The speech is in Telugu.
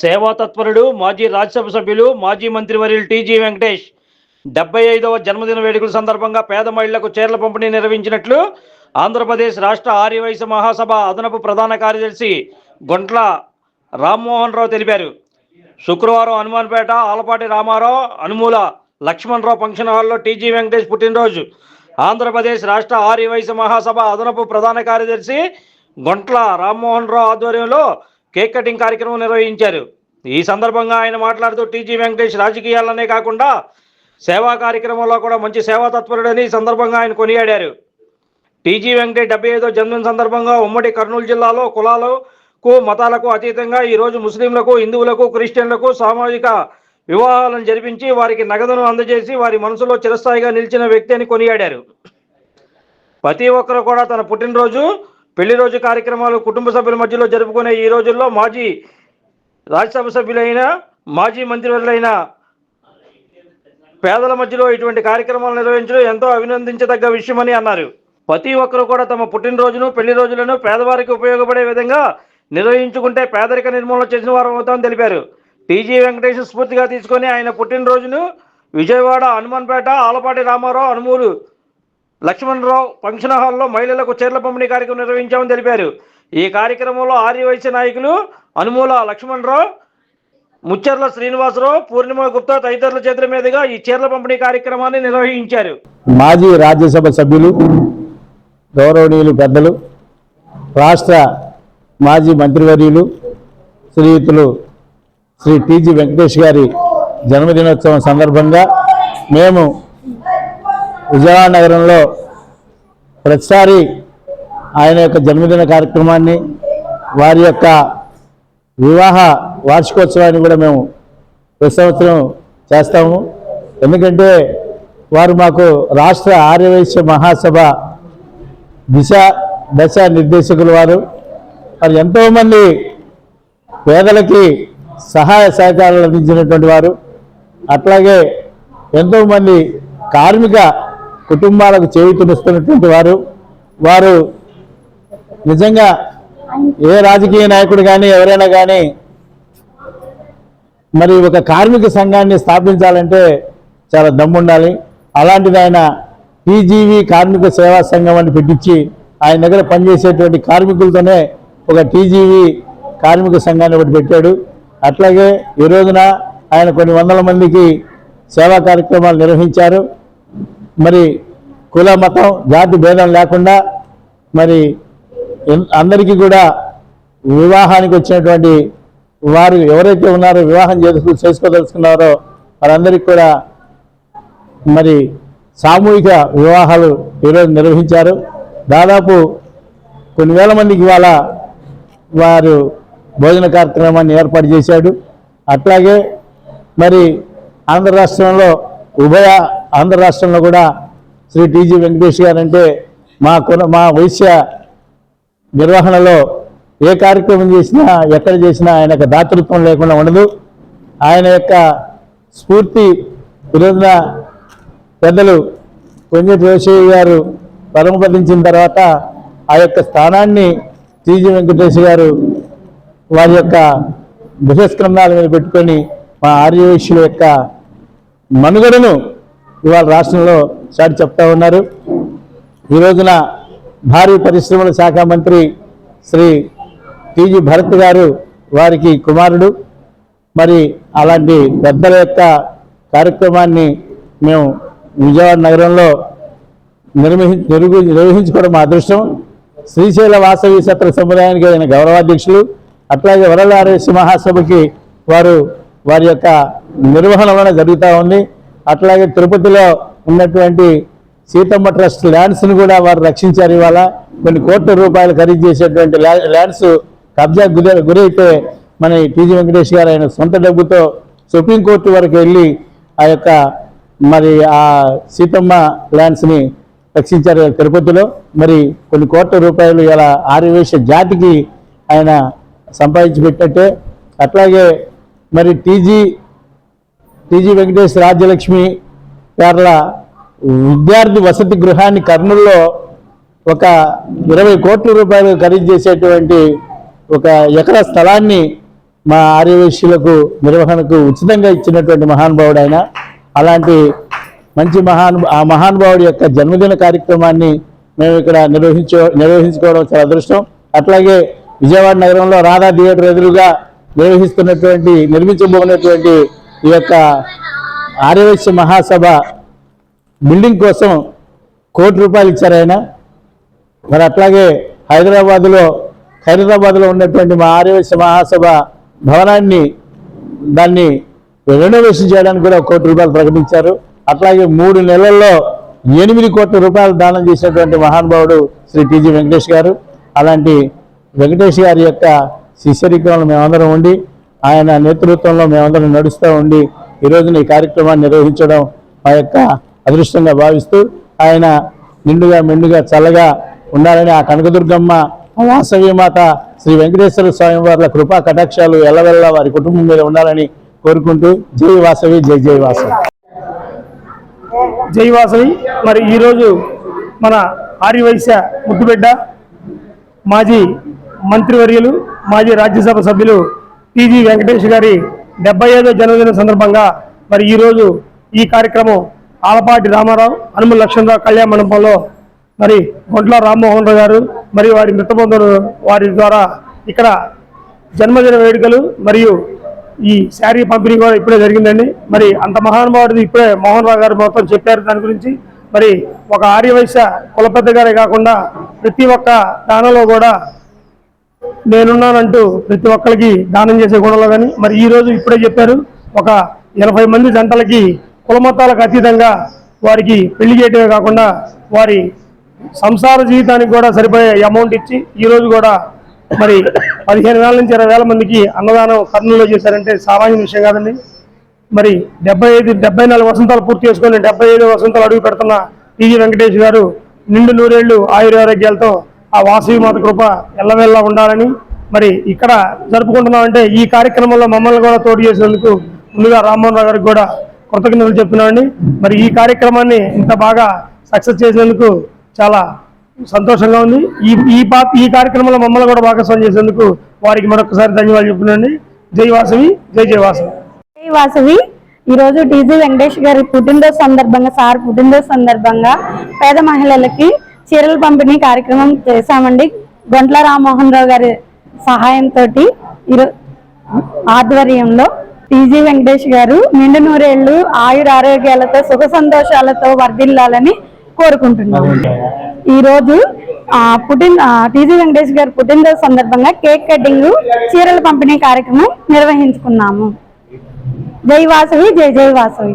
సేవా తత్పరుడు మాజీ రాజ్యసభ సభ్యులు మాజీ మంత్రివర్యులు టీజీ వెంకటేష్. డెబ్బై ఐదవ జన్మదిన వేడుకల సందర్భంగా పేద మహిళలకు చీరల పంపిణీ నిర్వహించినట్లు ఆంధ్రప్రదేశ్ రాష్ట్ర ఆర్యవైశ్య మహాసభ అదనపు ప్రధాన కార్యదర్శి గుంట్ల రామ్మోహన్ రావు తెలిపారు. శుక్రవారం హనుమాన్పేట ఆలపాటి రామారావు అనుమూల లక్ష్మణరావు ఫంక్షన్ హాల్లో టీజీ వెంకటేష్ పుట్టినరోజు. ఆంధ్రప్రదేశ్ రాష్ట్ర ఆర్యవైశ్య మహాసభ అదనపు ప్రధాన కార్యదర్శి గుంట్ల రామ్మోహన్ రావు ఆధ్వర్యంలో కేక్ కటింగ్ కార్యక్రమం నిర్వహించారు. ఈ సందర్భంగా ఆయన మాట్లాడుతూ టీజీ వెంకటేష్ రాజకీయాలనే కాకుండా సేవా కార్యక్రమంలో కూడా మంచి సేవా తత్పరుడని ఈ సందర్భంగా ఆయన కొనియాడారు. టీజీ వెంకటేష్ డెబ్బై ఐదో జన్మదిన సందర్భంగా ఉమ్మడి కర్నూలు జిల్లాలో కులాలకు మతాలకు అతీతంగా ఈరోజు ముస్లింలకు హిందువులకు క్రిస్టియన్లకు సామాజిక వివాహాలను జరిపించి వారికి నగదును అందజేసి వారి మనసులో చిరస్థాయిగా నిలిచిన వ్యక్తి అని కొనియాడారు. ప్రతి ఒక్కరు కూడా తన పుట్టినరోజు పెళ్ళి రోజు కార్యక్రమాలు కుటుంబ సభ్యుల మధ్యలో జరుపుకునే ఈ రోజుల్లో మాజీ రాజ్యసభ సభ్యులైన మాజీ మంత్రివర్యులైన పేదల మధ్యలో ఇటువంటి కార్యక్రమాలు నిర్వహించడం ఎంతో అభినందించదగ్గ విషయమని అన్నారు. ప్రతి ఒక్కరు కూడా తమ పుట్టినరోజును పెళ్ళి రోజులను పేదవారికి ఉపయోగపడే విధంగా నిర్వహించుకుంటే పేదరిక నిర్మూలన చేసిన వారు అవుతామని తెలిపారు. టీజీ వెంకటేష్ స్ఫూర్తిగా తీసుకొని ఆయన పుట్టినరోజును విజయవాడ హనుమాన్పేట ఆలపాటి రామారావు అనుమూలు లక్ష్మణరావు ఫంక్షన్ హాల్లో మహిళలకు చీరల పంపిణీ కార్యక్రమం నిర్వహించామని తెలిపారు. ఈ కార్యక్రమంలో ఆర్యవైశ్య నాయకులు అనుమూల లక్ష్మణరావు ముచ్చర్ల శ్రీనివాసరావు పూర్ణిమ గుప్తా తదితరుల చేతుల మీదుగా ఈ చీరల పంపిణీ కార్యక్రమాన్ని నిర్వహించారు. మాజీ రాజ్యసభ సభ్యులు గౌరవనీయులు పెద్దలు రాష్ట్ర మాజీ మంత్రివర్యులు శ్రీయుతులు శ్రీ టీజీ వెంకటేష్ గారి జన్మదినోత్సవం సందర్భంగా మేము విజయవాడ నగరంలో ప్రతిసారి ఆయన యొక్క జన్మదిన కార్యక్రమాన్ని వారి యొక్క వివాహ వార్షికోత్సవాన్ని కూడా మేము ప్రతి సంవత్సరం చేస్తాము. ఎందుకంటే వారు మాకు రాష్ట్ర ఆర్యవైశ్య మహాసభ దిశ దశ నిర్దేశకులు వారు. వారు ఎంతోమంది పేదలకి సహాయ సహకారాలు అందించినటువంటి వారు. అట్లాగే ఎంతోమంది కార్మిక కుటుంబాలకు చేయూతనిస్తున్నటువంటి వారు వారు నిజంగా ఏ రాజకీయ నాయకుడు కానీ ఎవరైనా కానీ మరి ఒక కార్మిక సంఘాన్ని స్థాపించాలంటే చాలా దమ్ముండాలి. అలాంటిది ఆయన టీజీవీ కార్మిక సేవా సంఘం అని పెట్టించి ఆయన దగ్గర పనిచేసేటువంటి కార్మికులతోనే ఒక టీజీవీ కార్మిక సంఘాన్ని ఒకటి పెట్టాడు. అట్లాగే ఈ రోజున ఆయన కొన్ని వందల మందికి సేవా కార్యక్రమాలు నిర్వహించారు. మరి కుల మతం జాతి భేదం లేకుండా మరి అందరికీ కూడా వివాహానికి వచ్చినటువంటి వారు ఎవరైతే ఉన్నారో వివాహం చేసుకు చేసుకోదలుచుకున్నారో వారందరికీ కూడా మరి సామూహిక వివాహాలు ఈరోజు నిర్వహించారు. దాదాపు కొన్ని వేల మందికి ఇవాళ వారు భోజన కార్యక్రమాన్ని ఏర్పాటు చేశాడు. అట్లాగే మరి ఆంధ్ర రాష్ట్రంలో ఉభయ ఆంధ్ర రాష్ట్రంలో కూడా శ్రీ టీజీ వెంకటేష్ గారు అంటే మా కుల మా వైశ్య నిర్వహణలో ఏ కార్యక్రమం చేసినా ఎక్కడ చేసినా ఆయన యొక్క దాతృత్వం లేకుండా ఉండదు. ఆయన యొక్క స్ఫూర్తి ఈరోజున పెద్దలు కొంజటి రోషయ్య గారు పరమపదించిన తర్వాత ఆ యొక్క స్థానాన్ని టీజీ వెంకటేష్ గారు వారి యొక్క బృహస్కంధాల మీద పెట్టుకొని మా ఆర్యవైశ్యుల యొక్క మనుగడను ఇవాళ రాష్ట్రంలో చాటి చెప్తా ఉన్నారు. ఈ రోజున భారీ పరిశ్రమల శాఖ మంత్రి శ్రీ టీజీ భరత్ గారు వారికి కుమారుడు. మరి అలాంటి పెద్దల యొక్క కార్యక్రమాన్ని మేము విజయవాడ నగరంలో నిర్వహి నిర్వహించుకోవడం మా అదృష్టం. శ్రీశైల వాసవి సత్ర సముదాయానికి ఆయన గౌరవాధ్యక్షులు. అట్లాగే వరలారేశ్వ మహాసభకి వారు వారి యొక్క నిర్వహణ వలన జరుగుతూ ఉంది. అట్లాగే తిరుపతిలో ఉన్నటువంటి సీతమ్మ ట్రస్ట్ ల్యాండ్స్ని కూడా వారు రక్షించారు ఇవాళ. కొన్ని కోట్ల రూపాయలు ఖరీదు చేసేటువంటి ల్యాండ్స్ కబ్జా గురైతే మన టీజీ వెంకటేష్ గారు ఆయన సొంత డబ్బుతో సుప్రీంకోర్టు వరకు వెళ్ళి ఆ యొక్క మరి ఆ సీతమ్మ ల్యాండ్స్ని రక్షించారు తిరుపతిలో. మరి కొన్ని కోట్ల రూపాయలు ఇలా ఆర్యవేశ జాతికి ఆయన సంపాదించి పెట్టినట్టే అట్లాగే మరి టీజీ టీజీ వెంకటేష్ రాజ్యలక్ష్మి పేర్ల విద్యార్థి వసతి గృహాన్ని కర్నూలులో ఒక ఇరవై కోట్ల రూపాయలు ఖరీదు చేసేటువంటి ఒక ఎకరా స్థలాన్ని మా ఆర్యవేశ్యులకు నిర్వహణకు ఉచితంగా ఇచ్చినటువంటి మహానుభావుడు ఆయన. అలాంటి మంచి మహాను ఆ మహానుభావుడి యొక్క జన్మదిన కార్యక్రమాన్ని మేము ఇక్కడ నిర్వహించు నిర్వహించుకోవడం చాలా అదృష్టం. అట్లాగే విజయవాడ నగరంలో రాధా థియేటర్ ఎదురుగా నిర్వహిస్తున్నటువంటి నిర్మించబోనటువంటి ఈ యొక్క ఆర్యవైశ్య మహాసభ బిల్డింగ్ కోసం కోటి రూపాయలు ఇచ్చారు ఆయన. మరి అట్లాగే హైదరాబాద్లో హైదరాబాద్లో ఉన్నటువంటి మా ఆర్యవైశ్య మహాసభ భవనాన్ని దాన్ని రెనోవేషన్ చేయడానికి కూడా కోటి రూపాయలు ప్రకటించారు. అట్లాగే మూడు నెలల్లో ఎనిమిది కోట్ల రూపాయలు దానం చేసినటువంటి మహానుభావుడు శ్రీ టీజీ వెంకటేష్ గారు. అలాంటి వెంకటేష్ గారి యొక్క శిష్యరికంలో మేమందరం ఉండి ఆయన నేతృత్వంలో మేమందరం నడుస్తూ ఉండి ఈ ఈ కార్యక్రమాన్ని నిర్వహించడం మా యొక్క అదృష్టంగా భావిస్తూ ఆయన నిండుగా మెండుగా చల్లగా ఉండాలని ఆ కనకదుర్గమ్మ వాసవి మాత శ్రీ వెంకటేశ్వర స్వామి వారి కృపా కటాక్షాలు ఎల్లవెల్ల వారి కుటుంబం మీద ఉండాలని కోరుకుంటూ జై వాసవి జై జై వాసవి. జై వాసవి. మరి ఈరోజు మన ఆర్యవైశ్య ముద్దుబిడ్డ మాజీ మంత్రివర్యులు మాజీ రాజ్యసభ సభ్యులు టీజీ వెంకటేష్ గారి డెబ్బై ఐదో జన్మదిన సందర్భంగా మరి ఈరోజు ఈ కార్యక్రమం ఆలపాటి రామారావు అనుమల లక్ష్మణరావు కళ్యాణ మండపంలో మరి గొంట్ల రామ్మోహన్ రావు గారు మరియు వారి మృతబంధువులు వారి ద్వారా ఇక్కడ జన్మదిన వేడుకలు మరియు ఈ శారీ పంపిణీ కూడా ఇప్పుడే జరిగిందండి. మరి అంత మహానుభావుడు ఇప్పుడే మోహన్ రావు గారు మొత్తం చెప్పారు దాని గురించి. మరి ఒక ఆర్యవైశ్య కులపెద్ద గారే కాకుండా ప్రతి ఒక్క దానిలో కూడా నేనున్నానంటూ ప్రతి ఒక్కరికి దానం చేసే గుణంలో కానీ మరి ఈ రోజు ఇప్పుడే చెప్పారు ఒక ఎనభై మంది జంటలకి కులమతాలకు అతీతంగా వారికి పెళ్ళి చేయటమే కాకుండా వారి సంసార జీవితానికి కూడా సరిపోయే అమౌంట్ ఇచ్చి ఈరోజు కూడా మరి పదిహేను వేల నుంచి ఇరవై వేల మందికి అన్నదానం కర్నూలులో చేశారంటే సామాన్య విషయం కాదండి. మరి డెబ్బై ఐదు డెబ్బై నాలుగు వసంతాలు పూర్తి చేసుకొని డెబ్బై ఐదు వసంతాలు అడుగు పెడుతున్న టీజీ వెంకటేష్ గారు నిండు నూరేళ్ళు ఆయురారోగ్యాలతో ఆ వాసవి మాత కృప ఎల్లవెల్లా ఉండాలని మరి ఇక్కడ జరుపుకుంటున్నామంటే ఈ కార్యక్రమంలో మమ్మల్ని కూడా తోడు చేసినందుకు ముందుగా రామ్మోహన్ రావు గారికి కూడా కృతజ్ఞతలు చెప్తున్నామండి. మరి ఈ కార్యక్రమాన్ని ఇంత బాగా సక్సెస్ చేసినందుకు చాలా సంతోషంగా ఉంది. ఈ ఈ పా ఈ కార్యక్రమంలో మమ్మల్ని కూడా భాగస్వామ్యం చేసేందుకు వారికి మరొకసారి ధన్యవాదాలు చెప్తున్నాండి జై వాసవి జై జై వాసవి. జై వాసవి. ఈరోజు టీజీ వెంకటేష్ గారి పుట్టినరోజు సందర్భంగా సార్ పుట్టినరోజు సందర్భంగా పేద మహిళలకి చీరల పంపిణీ కార్యక్రమం చేశామండి. గొంట్ల రామ్మోహన్ రావు గారి సహాయంతో ఆధ్వర్యంలో టీజీ వెంకటేష్ గారు నిండు నూరేళ్ళు ఆయుర ఆరోగ్యాలతో సుఖ సంతోషాలతో వర్ధిల్లాలని కోరుకుంటున్నాను ఈ రోజు ఆ, పుట్టిన టీజీ వెంకటేష్ గారి పుట్టినరోజు సందర్భంగా కేక్ కటింగ్ చీరల పంపిణీ కార్యక్రమం నిర్వహించుకున్నాము. జై వాసవి జై జై వాసవి.